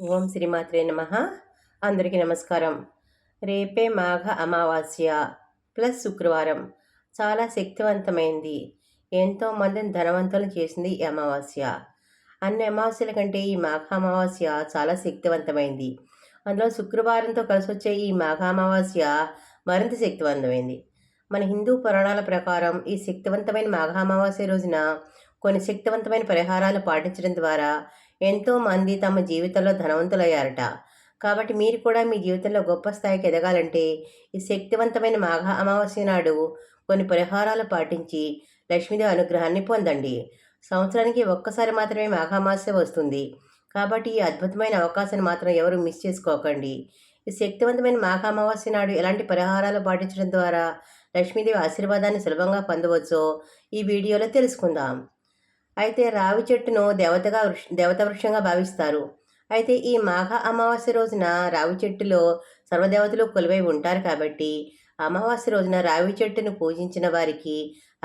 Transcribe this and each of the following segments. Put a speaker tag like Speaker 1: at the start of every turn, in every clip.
Speaker 1: ఓం శ్రీమాత్రే నమ. అందరికీ నమస్కారం. రేపే మాఘ అమావాస్య ప్లస్ శుక్రవారం. చాలా శక్తివంతమైంది. ఎంతో మందిని ధనవంతులు చేసింది ఈ అమావాస్య. అన్ని అమావాస్యల కంటే ఈ మాఘ అమావాస్య చాలా శక్తివంతమైంది. అందులో శుక్రవారంతో కలిసి వచ్చే ఈ మాఘ అమావాస్య మరింత శక్తివంతమైంది. మన హిందూ పురాణాల ప్రకారం ఈ శక్తివంతమైన మాఘ అమావాస్య రోజున కొన్ని శక్తివంతమైన పరిహారాలు పాటించడం ద్వారా ఎంతోమంది తమ జీవితంలో ధనవంతులయ్యారట. కాబట్టి మీరు కూడా మీ జీవితంలో గొప్ప స్థాయికి ఎదగాలంటే ఈ శక్తివంతమైన మాఘ అమావాస్య నాడు కొన్ని పరిహారాలు పాటించి లక్ష్మీదేవి అనుగ్రహాన్ని పొందండి. సంవత్సరానికి ఒక్కసారి మాత్రమే మాఘామాస్య వస్తుంది. కాబట్టి ఈ అద్భుతమైన అవకాశాన్ని మాత్రం ఎవరు మిస్ చేసుకోకండి. ఈ శక్తివంతమైన మాఘ అమావాస్య నాడు ఎలాంటి పరిహారాలు పాటించడం ద్వారా లక్ష్మీదేవి ఆశీర్వాదాన్ని సులభంగా పొందవచ్చో ఈ వీడియోలో తెలుసుకుందాం. అయితే రావి చెట్టును దేవతగా వృక్ష దేవత వృక్షంగా భావిస్తారు. అయితే ఈ మాఘ అమావాస్య రోజున రావి చెట్టులో సర్వదేవతలు కొలువై ఉంటారు కాబట్టి అమావాస్య రోజున రావి చెట్టును పూజించిన వారికి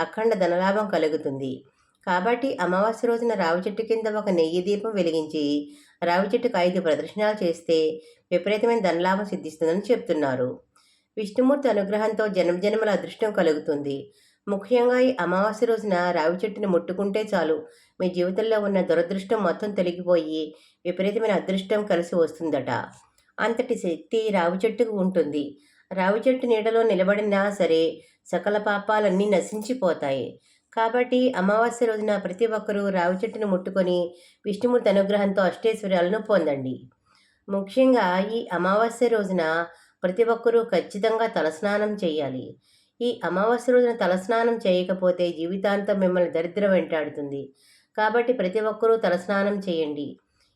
Speaker 1: అఖండ ధనలాభం కలుగుతుంది. కాబట్టి అమావాస్య రోజున రావి చెట్టు కింద ఒక నెయ్యి దీపం వెలిగించి రావి చెట్టుకు ఐదు ప్రదర్శనలు చేస్తే విపరీతమైన ధనలాభం సిద్ధిస్తుందని చెప్తున్నారు. విష్ణుమూర్తి అనుగ్రహంతో జన్మజన్మల అదృష్టం కలుగుతుంది. ముఖ్యంగా ఈ అమావాస్య రోజున రావి చెట్టుని ముట్టుకుంటే చాలు. మీ జీవితంలో ఉన్న దురదృష్టం మొత్తం తొలగిపోయి విపరీతమైన అదృష్టం కలిసి వస్తుందట. అంతటి శక్తి రావి చెట్టుకు ఉంటుంది. రావి చెట్టు నీడలో నిలబడినా సరే సకల పాపాలన్నీ నశించిపోతాయి. కాబట్టి అమావాస్య రోజున ప్రతి ఒక్కరూ రావి చెట్టును ముట్టుకొని విష్ణుమూర్తి అనుగ్రహంతో అష్టేశ్వర్యాలను పొందండి. ముఖ్యంగా ఈ అమావాస్య రోజున ప్రతి ఒక్కరూ ఖచ్చితంగా తలస్నానం చేయాలి. ఈ అమావాస్య రోజున తలస్నానం చేయకపోతే జీవితాంతం మిమ్మల్ని దరిద్రం వెంటాడుతుంది. కాబట్టి ప్రతి ఒక్కరూ తలస్నానం చేయండి.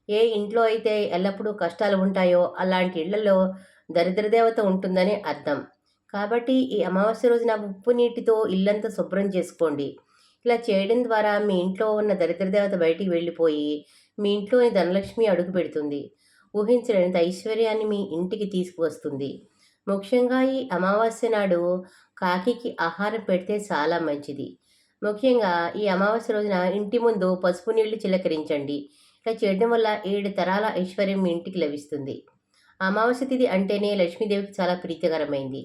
Speaker 1: ఏ ఇంట్లో అయితే ఎల్లప్పుడూ కష్టాలు ఉంటాయో అలాంటి ఇళ్ళలో దరిద్రదేవత ఉంటుందని అర్థం. కాబట్టి ఈ అమావాస్య రోజున ఉప్పు నీటితో ఇల్లంతా శుభ్రం చేసుకోండి. ఇలా చేయడం ద్వారా మీ ఇంట్లో ఉన్న దరిద్రదేవత బయటికి వెళ్ళిపోయి మీ ఇంట్లోని ధనలక్ష్మి అడుగు పెడుతుంది. ఊహించలేని ఐశ్వర్యాన్ని మీ ఇంటికి తీసుకువస్తుంది. ముఖ్యంగా ఈ అమావాస్య నాడు కాకికి ఆహారం పెడితే చాలా మంచిది. ముఖ్యంగా ఈ అమావాస్య రోజున ఇంటి ముందు పసుపు నీళ్ళు చిలకరించండి. ఇలా చేయడం వల్ల ఏడు తరాల ఐశ్వర్యం మీ ఇంటికి లభిస్తుంది. అమావాస్య తిథి అంటేనే లక్ష్మీదేవికి చాలా ప్రీతికరమైంది.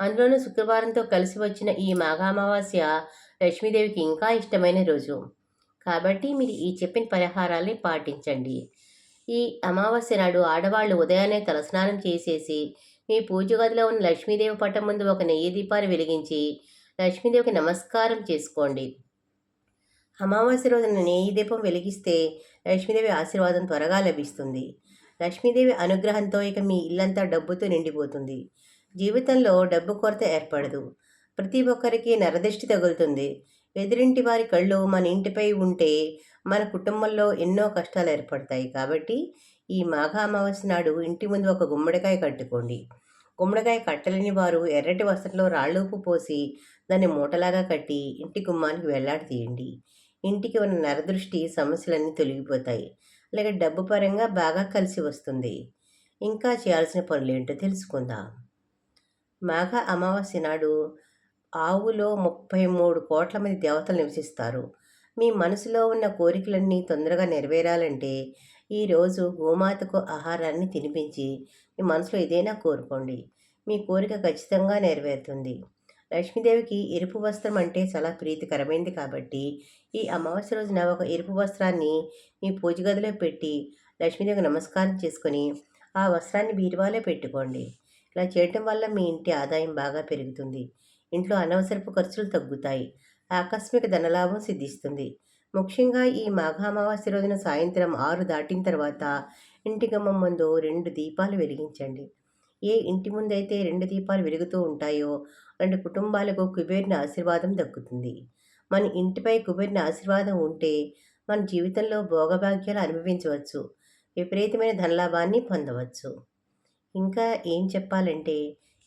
Speaker 1: అందులోనూ శుక్రవారంతో కలిసి వచ్చిన ఈ మాఘామావాస్య లక్ష్మీదేవికి ఇంకా ఇష్టమైన రోజు. కాబట్టి మీరు ఈ చెప్పిన పరిహారాల్ని పాటించండి. ఈ అమావాస్య నాడు ఆడవాళ్ళు ఉదయాన్నే తలస్నానం చేసేసి మీ పూజ గదిలో ఉన్న లక్ష్మీదేవి పట్టం ముందు ఒక నెయ్యి దీపాన్ని వెలిగించి లక్ష్మీదేవికి నమస్కారం చేసుకోండి. అమావాస్య రోజున నెయ్యి దీపం వెలిగిస్తే లక్ష్మీదేవి ఆశీర్వాదం త్వరగా లభిస్తుంది. లక్ష్మీదేవి అనుగ్రహంతో ఇక మీ ఇల్లంతా డబ్బుతో నిండిపోతుంది. జీవితంలో డబ్బు కొరత ఏర్పడదు. ప్రతి ఒక్కరికి నరదృష్టి తగులుతుంది. ఎదురింటి వారి కళ్ళు మన ఇంటిపై ఉంటే మన కుటుంబంలో ఎన్నో కష్టాలు ఏర్పడతాయి. కాబట్టి ఈ మాఘ అమావాస్య నాడు ఇంటి ముందు ఒక గుమ్మడికాయ కట్టుకోండి. గుమ్మడికాయ కట్టలేని వారు ఎర్రటి వస్త్రంలో రాళ్ళూపు పోసి దాన్ని మూటలాగా కట్టి ఇంటి గుమ్మానికి వెళ్ళాడి తీయండి. ఇంటికి ఉన్న నరదృష్టి సమస్యలన్నీ తొలగిపోతాయి. అలాగే డబ్బు పరంగా బాగా కలిసి వస్తుంది. ఇంకా చేయాల్సిన పనులు ఏంటో తెలుసుకుందాం. మాఘ అమావాస్య నాడు ఆవులో ముప్పై మూడు కోట్ల మంది దేవతలు నివసిస్తారు. మీ మనసులో ఉన్న కోరికలన్నీ తొందరగా నెరవేరాలంటే ఈరోజు గోమాతకు ఆహారాన్ని తినిపించి మీ మనసులో ఏదైనా కోరుకోండి. మీ కోరిక ఖచ్చితంగా నెరవేరుతుంది. లక్ష్మీదేవికి ఎరుపు వస్త్రం అంటే చాలా ప్రీతికరమైంది కాబట్టి ఈ అమావాస్య రోజున ఒక ఎరుపు వస్త్రాన్ని మీ పూజ గదిలో పెట్టి లక్ష్మీదేవికి నమస్కారం చేసుకొని ఆ వస్త్రాన్ని బీరువాలో పెట్టుకోండి. ఇలా చేయటం వల్ల మీ ఇంటి ఆదాయం బాగా పెరుగుతుంది. ఇంట్లో అనవసరపు ఖర్చులు తగ్గుతాయి. ఆకస్మిక ధనలాభం సిద్ధిస్తుంది. ముఖ్యంగా ఈ మాఘామావాస్య రోజున సాయంత్రం ఆరు దాటిన తర్వాత ఇంటి గమ్మం ముందు రెండు దీపాలు వెలిగించండి. ఏ ఇంటి ముందైతే రెండు దీపాలు వెలుగుతూ ఉంటాయో రెండు కుటుంబాలకు కుబేరిన ఆశీర్వాదం దక్కుతుంది. మన ఇంటిపై కుబేరిన ఆశీర్వాదం ఉంటే మన జీవితంలో భోగభాగ్యాలు అనుభవించవచ్చు. విపరీతమైన ధనలాభాన్ని పొందవచ్చు. ఇంకా ఏం చెప్పాలంటే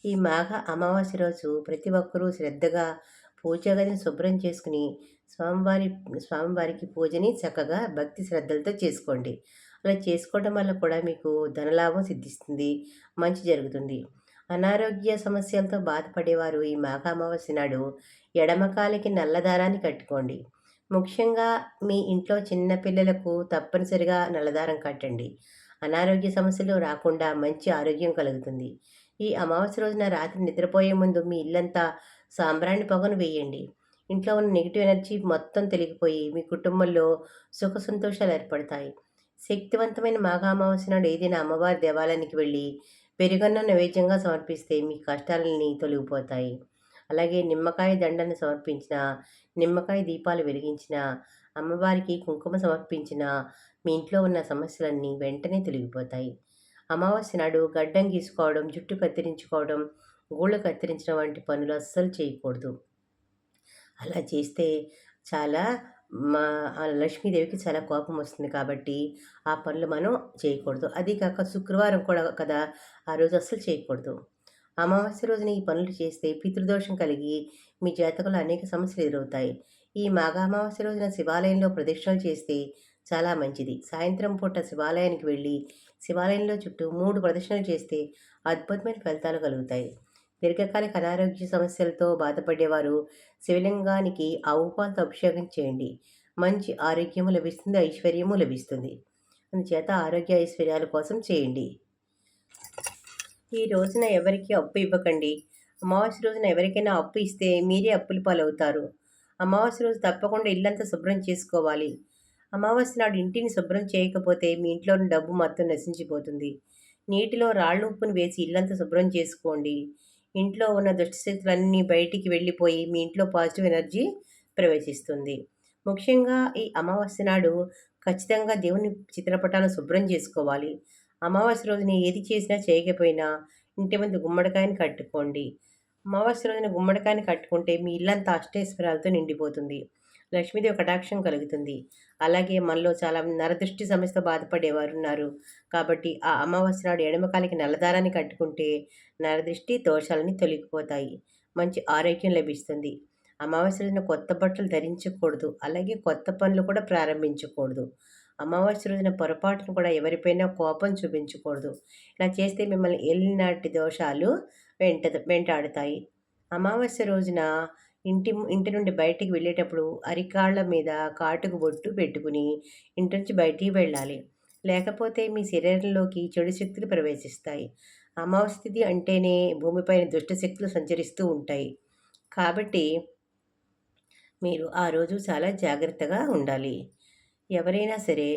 Speaker 1: ఈ మాఘ అమావాస్య రోజు ప్రతి ఒక్కరూ శ్రద్ధగా పూజా గదిని శుభ్రం చేసుకుని స్వామివారి స్వామివారికి పూజని చక్కగా భక్తి శ్రద్ధలతో చేసుకోండి. అలా చేసుకోవడం వల్ల కూడా మీకు ధనలాభం సిద్ధిస్తుంది మంచి జరుగుతుంది. అనారోగ్య సమస్యలతో బాధపడేవారు ఈ మాఘామావాస్య నాడు ఎడమకాలికి నల్లదారాన్ని కట్టుకోండి. ముఖ్యంగా మీ ఇంట్లో చిన్న పిల్లలకు తప్పనిసరిగా నల్లదారం కట్టండి. అనారోగ్య సమస్యలు రాకుండా మంచి ఆరోగ్యం కలుగుతుంది. ఈ అమావాస్య రోజున రాత్రి నిద్రపోయే ముందు మీ ఇల్లంతా సాంబ్రాణి పొగను వేయండి. ఇంట్లో ఉన్న నెగిటివ్ ఎనర్జీ మొత్తం తొలగిపోయి మీ కుటుంబంలో సుఖ సంతోషాలు ఏర్పడతాయి. శక్తివంతమైన మాఘ అమావాస్య నాడు ఏదైనా అమ్మవారి దేవాలయానికి వెళ్ళి పెరుగన్న నైవేద్యంగా సమర్పిస్తే మీ కష్టాలన్నీ తొలగిపోతాయి. అలాగే నిమ్మకాయ దండను సమర్పించిన నిమ్మకాయ దీపాలు వెలిగించిన అమ్మవారికి కుంకుమ సమర్పించిన మీ ఇంట్లో ఉన్న సమస్యలన్నీ వెంటనే తొలగిపోతాయి. అమావాస్య నాడు గడ్డం గీసుకోవడం జుట్టు కత్తిరించుకోవడం గూళ్ళు కత్తిరించడం వంటి పనులు అస్సలు చేయకూడదు. అలా చేస్తే చాలా మా ఆ లక్ష్మీదేవికి చాలా కోపం వస్తుంది కాబట్టి ఆ పనులు మనం చేయకూడదు. అది కాక శుక్రవారం కూడా కదా ఆ రోజు అస్సలు చేయకూడదు. అమావాస్య రోజున ఈ పనులు చేస్తే పితృదోషం కలిగి మీ జాతకంలో అనేక సమస్యలు ఎదురవుతాయి. ఈ మాఘ అమావాస్య రోజున శివాలయంలో ప్రదక్షిణలు చేస్తే చాలా మంచిది. సాయంత్రం పూట శివాలయానికి వెళ్ళి శివాలయంలో చుట్టూ మూడు ప్రదక్షిణలు చేస్తే అద్భుతమైన ఫలితాలు కలుగుతాయి. దీర్ఘకాలిక అనారోగ్య సమస్యలతో బాధపడేవారు శివలింగానికి ఆవు పాలతో అభిషేకం చేయండి. మంచి ఆరోగ్యము లభిస్తుంది ఐశ్వర్యము లభిస్తుంది. అందుచేత ఆరోగ్య ఐశ్వర్యాల కోసం చేయండి. ఈ రోజున ఎవరికి అప్పు ఇవ్వకండి. అమావాస్య రోజున ఎవరికైనా అప్పు ఇస్తే మీరే అప్పుల పాలవుతారు. అమావాస్య రోజు తప్పకుండా ఇల్లంతా శుభ్రం చేసుకోవాలి. అమావాస్య నాడు ఇంటిని శుభ్రం చేయకపోతే మీ ఇంట్లోని డబ్బు మొత్తం నశించిపోతుంది. నీటిలో రాళ్ళు ఉప్పును వేసి ఇల్లంతా శుభ్రం చేసుకోండి. ఇంట్లో ఉన్న దుష్టశక్తులన్నీ బయటికి వెళ్ళిపోయి మీ ఇంట్లో పాజిటివ్ ఎనర్జీ ప్రవేశిస్తుంది. ముఖ్యంగా ఈ అమావాస్య నాడు ఖచ్చితంగా దేవుని చిత్రపటాలను శుభ్రం చేసుకోవాలి. అమావాస్య రోజున ఏది చేసినా చేయకపోయినా ఇంటి ముందు గుమ్మడికాయని కట్టుకోండి. అమావాస్య రోజున గుమ్మడికాయని కట్టుకుంటే మీ ఇల్లంతా అష్టేశ్వరాలతో నిండిపోతుంది. లక్ష్మీదేవి కటాక్షం కలుగుతుంది. అలాగే మనలో చాలా నరదృష్టి సమస్యతో బాధపడేవారు ఉన్నారు కాబట్టి ఆ అమావాస్య నాడు ఎడమకాలికి నల్లదారాన్ని కట్టుకుంటే నరదృష్టి దోషాలని తొలగిపోతాయి. మంచి ఆరోగ్యం లభిస్తుంది. అమావాస్య రోజున కొత్త బట్టలు ధరించకూడదు. అలాగే కొత్త పనులు కూడా ప్రారంభించకూడదు. అమావాస్య రోజున పొరపాటును కూడా ఎవరిపైనా కోపం చూపించకూడదు. ఇలా చేస్తే మిమ్మల్ని ఎల్లినాటి దోషాలు వెంట వెంటాడుతాయి. అమావాస్య రోజున ఇంటి ఇంటి నుండి బయటికి వెళ్ళేటప్పుడు అరికాళ్ళ మీద కాటుకు బొట్టు పెట్టుకుని ఇంటి నుంచి బయటికి వెళ్ళాలి. లేకపోతే మీ శరీరంలోకి చెడు శక్తులు ప్రవేశిస్తాయి. అమావస్థితి అంటేనే భూమిపైన దుష్ట శక్తులు సంచరిస్తూ ఉంటాయి. కాబట్టి మీరు ఆ రోజు చాలా జాగ్రత్తగా ఉండాలి. ఎవరైనా సరే